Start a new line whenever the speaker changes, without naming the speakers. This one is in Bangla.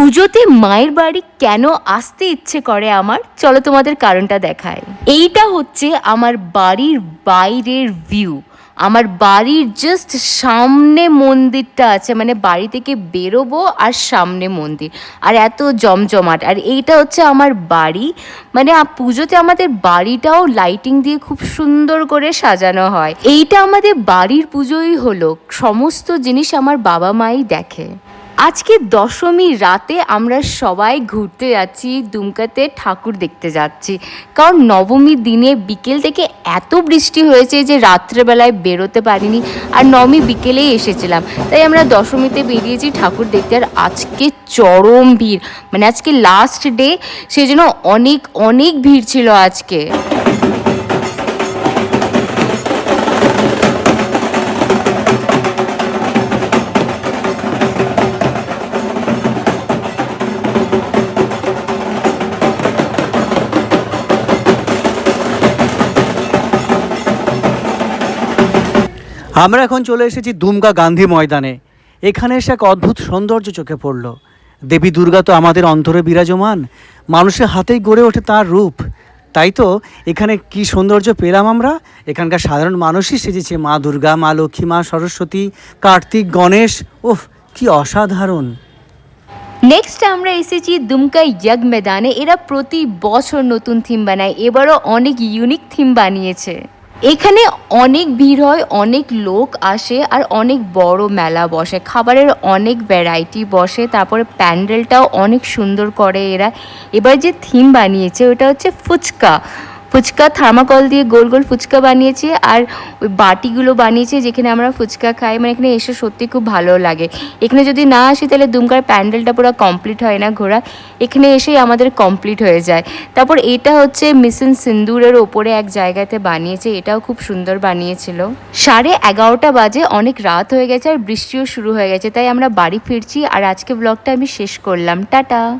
পুজোতে মায়ের বাড়ি কেন আসতে ইচ্ছে করে আমার? চলো তোমাদের কারণটা দেখায় এইটা হচ্ছে আমার বাড়ির বাইরের ভিউ আমার বাড়ির জাস্ট সামনে মন্দিরটা আছে মানে বাড়ি থেকে বেরোবো আর সামনে মন্দির। আর এত জমজমাট। আর এইটা হচ্ছে আমার বাড়ি। মানে পুজোতে আমাদের বাড়িটাও লাইটিং দিয়ে খুব সুন্দর করে সাজানো হয়। এইটা আমাদের বাড়ির পুজোই হলো। সমস্ত জিনিস আমার বাবা মাই দেখে। আজকে দশমী রাতে আমরা সবাই ঘুরতে যাচ্ছি, দুমকাতে ঠাকুর দেখতে যাচ্ছি। কারণ নবমীর দিনে বিকেল থেকে এত বৃষ্টি হয়েছে যে রাত্রেবেলায় বেরোতে পারিনি আর নবমী বিকেলেই এসেছিলাম। তাই আমরা দশমীতে বেরিয়েছি ঠাকুর দেখতে আর আজকে চরম ভিড়। মানে আজকে লাস্ট ডে সেই জন্য অনেক অনেক ভিড় ছিল আজকে।
আমরা এখন চলে এসেছি দুমকা গান্ধী ময়দানে। এখানে এসে এক অদ্ভুত সৌন্দর্য চোখে পড়ল। দেবী দুর্গা তো আমাদের অন্তরে বিরাজমান। মানুষের হাতেই গড়ে ওঠে তার রূপ। তাই তো এখানে কি সৌন্দর্য পেলাম আমরা? এখানকার সাধারণ মানুষই সেজেছে, মা দুর্গা, মা লক্ষ্মী, মা সরস্বতী, কার্তিক, গণেশ। ওহ কি অসাধারণ।
নেক্সট আমরা এসেছি দুমকা ইয়াগ মেদানে। এরা প্রতি বছর নতুন থিম বানায়। এবারও অনেক ইউনিক থিম বানিয়েছে। এখানে অনেক ভিড় হয়, অনেক লোক আসে আর অনেক বড় মেলা বসে। খাবারের অনেক ভ্যারাইটি বসে, তারপরে প্যান্ডেলটাও অনেক সুন্দর করে এরা। এবার যে থিম বানিয়েছে, ওটা হচ্ছে ফুচকা। ফুচকা থার্মাকল দিয়ে গোল গোল ফুচকা বানিয়েছে আর ওই বাটিগুলো বানিয়েছে যেখানে আমরা ফুচকা খাই। মানে এখানে এসে সত্যি খুব ভালো লাগে। এখানে যদি না আসি তাহলে দুমকার প্যান্ডেলটা পুরো কমপ্লিট হয় না ঘোরা। এখানে এসেই আমাদের কমপ্লিট হয়ে যায়। তারপর এটা হচ্ছে মিশন সিন্দুরের ওপরে এক জায়গাতে বানিয়েছে। এটাও খুব সুন্দর বানিয়েছিল। সাড়ে এগারোটা বাজে, অনেক রাত হয়ে গেছে আর বৃষ্টিও শুরু হয়ে গেছে। তাই আমরা বাড়ি ফিরছি আর আজকে ব্লগটা আমি শেষ করলাম। টাটা!